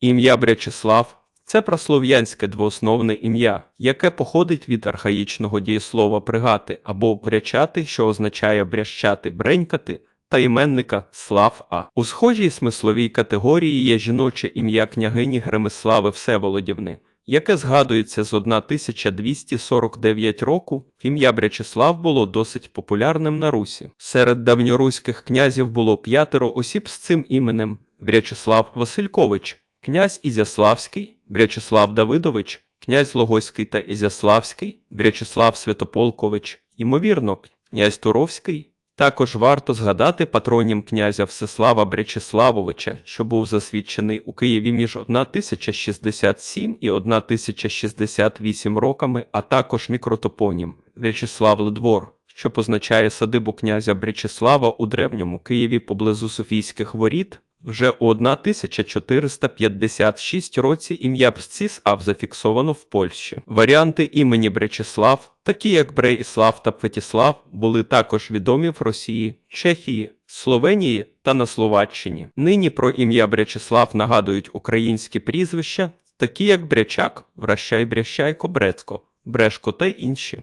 Ім'я Брячеслав це праслов'янське двоосновне ім'я, яке походить від архаїчного дієслова пригати або брячати, що означає брящати, бренькати, та іменника Слав А. У схожій смисловій категорії є жіноче ім'я княгині Гремислави Всеволодівни, яке згадується з 1249 року. Ім'я Брячеслав було досить популярним на Русі. Серед давньоруських князів було п'ятеро осіб з цим іменем: Брячеслав Василькович, князь Ізяславський, Брячеслав Давидович, князь Логойський та Ізяславський, Брячеслав Святополкович, ймовірно, князь Туровський. Також варто згадати патронім князя Всеслава Брячеславовича, що був засвідчений у Києві між 1067 і 1068 роками, а також мікротопонім В'ячеслав Ледвор, що позначає садибу князя Брячеслава у древньому Києві поблизу Софійських воріт. Вже у 1456 році ім'я Псцісав зафіксовано в Польщі. Варіанти імені Бречеслав, такі як Бреїслав та Петіслав, були також відомі в Росії, Чехії, Словенії та на Словаччині. Нині про ім'я Бречеслав нагадують українські прізвища, такі як Брячак, Вращай Брящайко Брецько, Брешко та інші.